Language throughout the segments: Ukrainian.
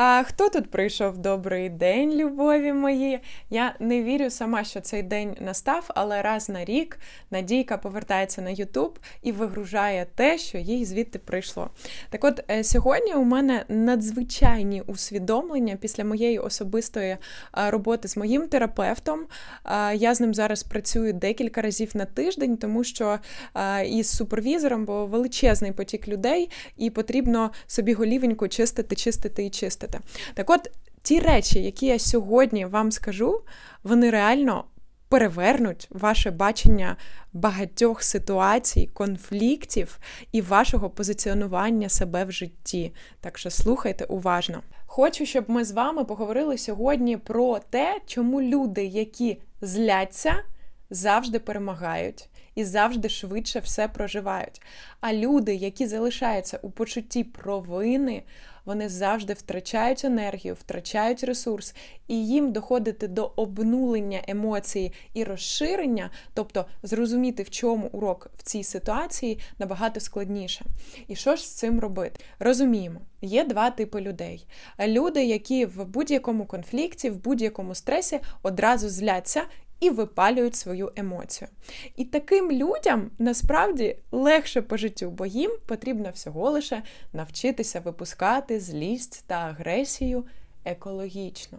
А хто тут прийшов добрий день, любові мої? Я не вірю сама, що цей день настав, але раз на рік Надійка повертається на Ютуб і вигружає те, що їй звідти прийшло. Так от е, сьогодні у мене надзвичайні усвідомлення після моєї особистої роботи з моїм терапевтом. Я з ним зараз працюю декілька разів на тиждень, тому що із супервізором, бо величезний потік людей, і потрібно собі голівеньку чистити, чистити і чистити випустити. Так от, ті речі, які я сьогодні вам скажу, вони реально перевернуть ваше бачення багатьох ситуацій, конфліктів і вашого позиціонування себе в житті. Так що слухайте уважно. Хочу, щоб ми з вами поговорили сьогодні про те, чому люди, які зляться, завжди перемагають. І завжди швидше все проживають. А люди, які залишаються у почутті провини, вони завжди втрачають енергію, втрачають ресурс, і їм доходити до обнулення емоцій і розширення, тобто зрозуміти, в чому урок в цій ситуації, набагато складніше. І що ж з цим робити? Розуміємо, є два типи людей: люди, які в будь-якому конфлікті, в будь-якому стресі одразу зляться і випалюють свою емоцію. І таким людям насправді легше по життю, бо їм потрібно всього лише навчитися випускати злість та агресію екологічно.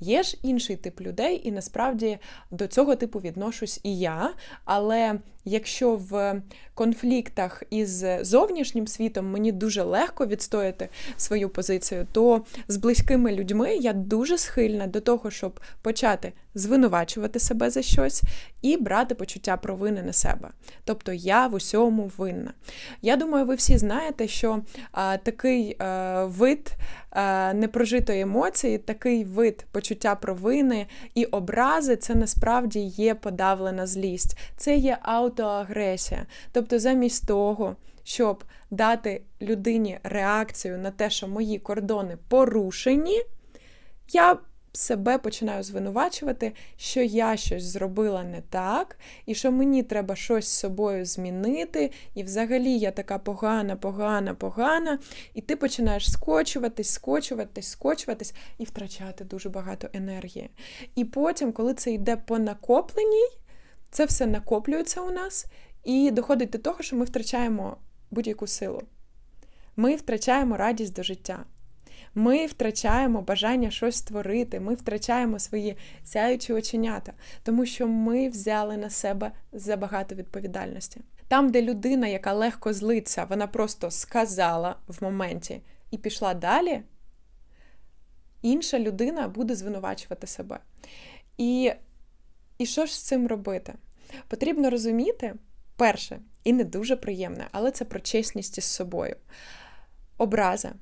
Є ж інший тип людей, і насправді до цього типу відношусь і я. Але якщо в конфліктах із зовнішнім світом мені дуже легко відстояти свою позицію, то з близькими людьми я дуже схильна до того, щоб почати звинувачувати себе за щось і брати почуття провини на себе. Тобто я в усьому винна. Я думаю, ви всі знаєте, що а, такий а, вид а, непрожитої емоції, такий вид почуття провини і образи це насправді є подавлена злість, це є аутоагресія. Тобто, замість того, щоб дати людині реакцію на те, що мої кордони порушені, я себе починаю звинувачувати, що я щось зробила не так, і що мені треба щось з собою змінити, і взагалі я така погана, погана, погана, і ти починаєш скочуватись, скочуватись, скочуватись і втрачати дуже багато енергії. І потім, коли це йде по накопленій, це все накоплюється у нас і доходить до того, що ми втрачаємо будь-яку силу. Ми втрачаємо радість до життя. Ми втрачаємо бажання щось створити, ми втрачаємо свої сяючі оченята, тому що ми взяли на себе забагато відповідальності. Там, де людина, яка легко злиться, вона просто сказала в моменті і пішла далі, інша людина буде звинувачувати себе. І, І що ж з цим робити? Потрібно розуміти, перше, і не дуже приємне, але це про чесність із собою. Образа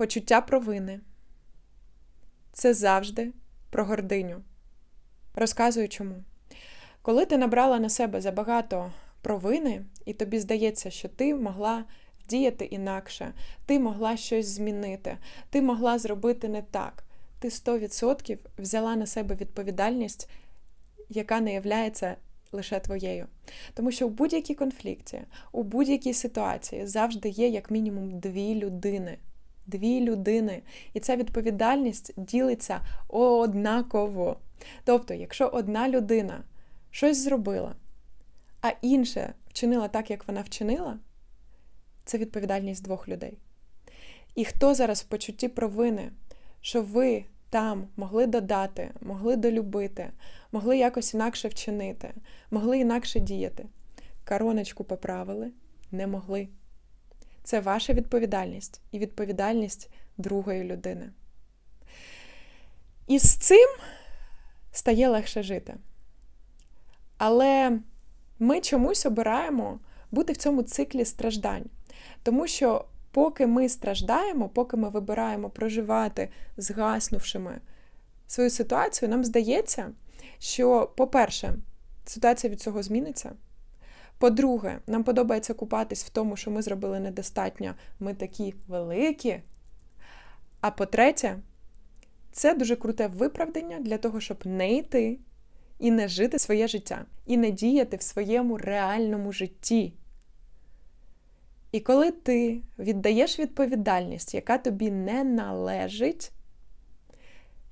почуття провини. Це завжди про гординю. Розказую чому. Коли ти набрала на себе забагато провини, і тобі здається, що ти могла діяти інакше, ти могла щось змінити, ти могла зробити не так. Ти 100% взяла на себе відповідальність, яка не являється лише твоєю. Тому що у будь-якій конфлікті, у будь-якій ситуації завжди є як мінімум дві людини дві людини. І ця відповідальність ділиться однаково. Тобто, якщо одна людина щось зробила, а інша вчинила так, як вона вчинила, це відповідальність двох людей. І хто зараз в почутті провини, що ви там могли додати, могли долюбити, могли якось інакше вчинити, могли інакше діяти, короночку поправили, не могли. Це ваша відповідальність і відповідальність другої людини. І з цим стає легше жити. Але ми чомусь обираємо бути в цьому циклі страждань. Тому що, поки ми страждаємо, поки ми вибираємо проживати згаснувшими свою ситуацію, нам здається, що, по-перше, ситуація від цього зміниться. По-друге, нам подобається купатись в тому, що ми зробили недостатньо, ми такі великі. А по-третє, це дуже круте виправдання для того, щоб не йти і не жити своє життя, і не діяти в своєму реальному житті. І коли ти віддаєш відповідальність, яка тобі не належить,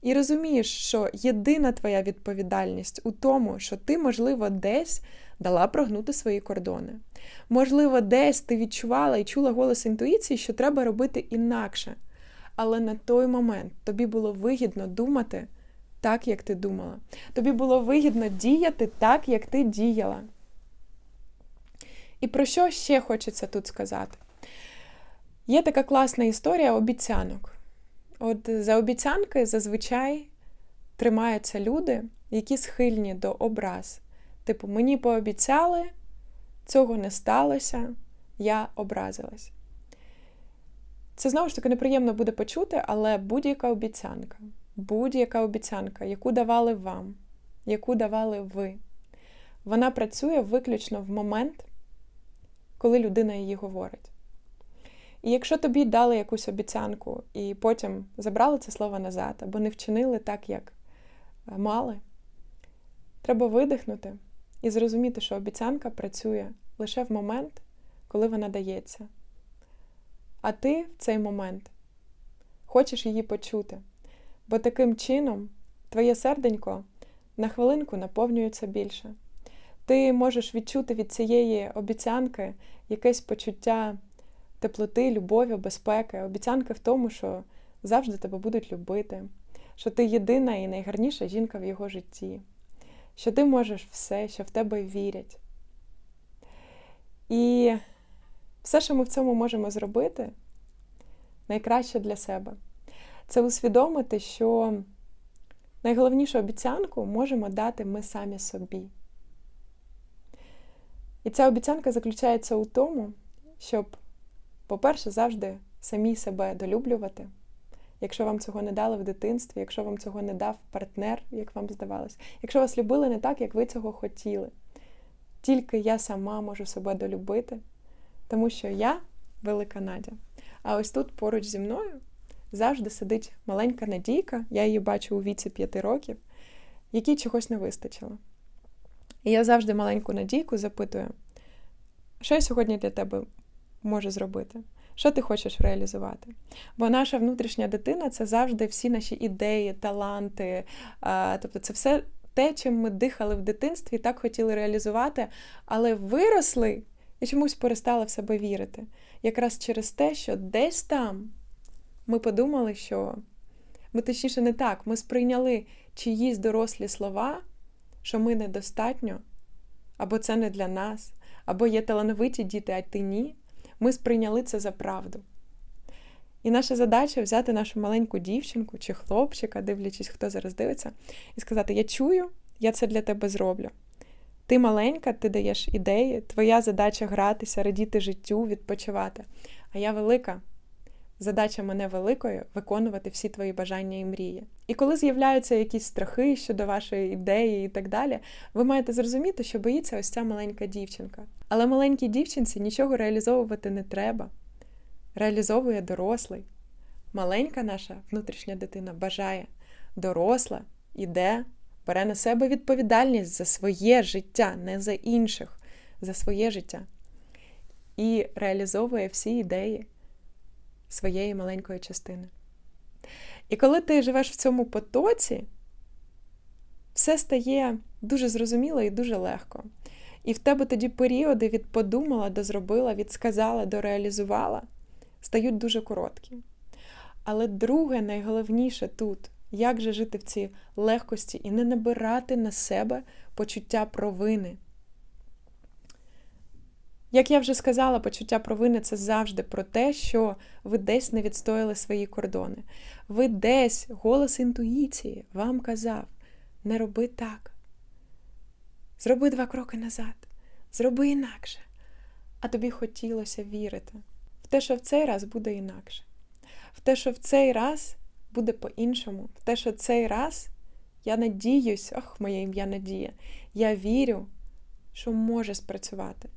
і розумієш, що єдина твоя відповідальність у тому, що ти, можливо, десь дала прогнути свої кордони. Можливо, десь ти відчувала і чула голос інтуїції, що треба робити інакше. Але на той момент тобі було вигідно думати так, як ти думала. Тобі було вигідно діяти так, як ти діяла. І про що ще хочеться тут сказати? Є така класна історія обіцянок. От за обіцянки зазвичай тримаються люди, які схильні до образ. Типу, мені пообіцяли, цього не сталося, я образилась. Це знову ж таки неприємно буде почути, але будь-яка обіцянка, будь-яка обіцянка, яку давали вам, яку давали ви, вона працює виключно в момент, коли людина її говорить. І якщо тобі дали якусь обіцянку і потім забрали це слово назад, або не вчинили так, як е, мали, треба видихнути і зрозуміти, що обіцянка працює лише в момент, коли вона дається. А ти в цей момент хочеш її почути, бо таким чином твоє серденько на хвилинку наповнюється більше. Ти можеш відчути від цієї обіцянки якесь почуття теплоти, любові, безпеки, обіцянки в тому, що завжди тебе будуть любити, що ти єдина і найгарніша жінка в його житті, що ти можеш все, що в тебе вірять. І все, що ми в цьому можемо зробити, найкраще для себе, це усвідомити, що найголовнішу обіцянку можемо дати ми самі собі. І ця обіцянка заключається у тому, щоб по-перше, завжди самі себе долюблювати. Якщо вам цього не дали в дитинстві, якщо вам цього не дав партнер, як вам здавалось, якщо вас любили не так, як ви цього хотіли. Тільки я сама можу себе долюбити, тому що я велика Надя. А ось тут поруч зі мною завжди сидить маленька Надійка, я її бачу у віці п'яти років, якій чогось не вистачило. І я завжди маленьку Надійку запитую, що я сьогодні для тебе може зробити. Що ти хочеш реалізувати? Бо наша внутрішня дитина це завжди всі наші ідеї, таланти, тобто це все те, чим ми дихали в дитинстві, і так хотіли реалізувати, але виросли і чомусь перестали в себе вірити. Якраз через те, що десь там ми подумали, що ми точніше не так, ми сприйняли чиїсь дорослі слова, що ми недостатньо, або це не для нас, або є талановиті діти, а ти ні ми сприйняли це за правду. І наша задача взяти нашу маленьку дівчинку чи хлопчика, дивлячись, хто зараз дивиться, і сказати: Я чую, я це для тебе зроблю. Ти маленька, ти даєш ідеї, твоя задача гратися, радіти життю, відпочивати. А я велика, задача мене великою виконувати всі твої бажання і мрії. І коли з'являються якісь страхи щодо вашої ідеї і так далі, ви маєте зрозуміти, що боїться ось ця маленька дівчинка. Але маленькій дівчинці нічого реалізовувати не треба. Реалізовує дорослий. Маленька наша внутрішня дитина бажає, доросла, іде, бере на себе відповідальність за своє життя, не за інших, за своє життя. І реалізовує всі ідеї своєї маленької частини. І коли ти живеш в цьому потоці, все стає дуже зрозуміло і дуже легко. І в тебе тоді періоди від подумала до зробила, від сказала до реалізувала стають дуже короткі. Але друге, найголовніше тут, як же жити в цій легкості і не набирати на себе почуття провини. Як я вже сказала, почуття провини це завжди про те, що ви десь не відстояли свої кордони. Ви десь голос інтуїції вам казав: не роби так. Зроби два кроки назад, зроби інакше. А тобі хотілося вірити в те, що в цей раз буде інакше, в те, що в цей раз буде по-іншому, в те, що цей раз я надіюсь, ах, моє ім'я Надія, я вірю, що може спрацювати.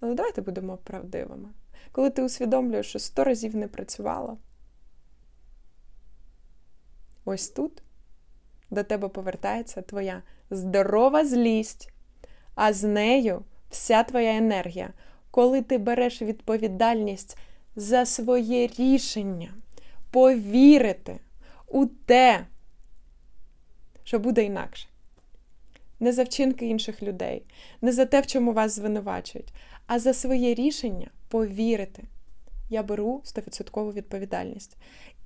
Але давайте будемо правдивими. Коли ти усвідомлюєш, що сто разів не працювало, ось тут до тебе повертається твоя здорова злість, а з нею вся твоя енергія коли ти береш відповідальність за своє рішення, повірити у те, що буде інакше. Не за вчинки інших людей, не за те, в чому вас звинувачують, а за своє рішення повірити. Я беру 100% відповідальність.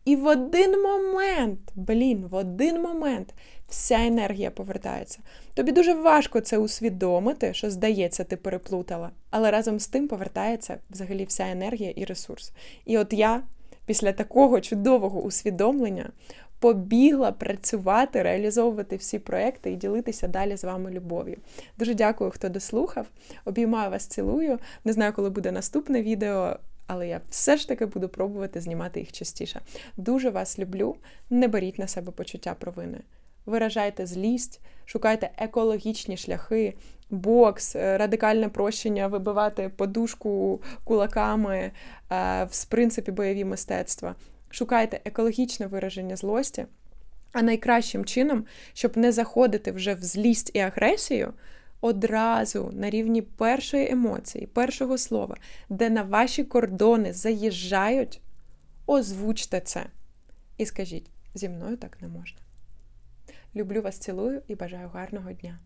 І в один момент, блін, в один момент вся енергія повертається. Тобі дуже важко це усвідомити, що здається, ти переплутала, але разом з тим повертається взагалі вся енергія і ресурс. І от я після такого чудового усвідомлення побігла працювати, реалізовувати всі проекти і ділитися далі з вами любов'ю. Дуже дякую, хто дослухав. Обіймаю вас, цілую. Не знаю, коли буде наступне відео. Але я все ж таки буду пробувати знімати їх частіше. Дуже вас люблю. Не беріть на себе почуття провини. Виражайте злість, шукайте екологічні шляхи, бокс, е, радикальне прощення, вибивати подушку кулаками, е, в принципі, бойові мистецтва. Шукайте екологічне вираження злості, а найкращим чином, щоб не заходити вже в злість і агресію одразу на рівні першої емоції, першого слова, де на ваші кордони заїжджають, озвучте це. І скажіть: зі мною так не можна. Люблю вас, цілую і бажаю гарного дня!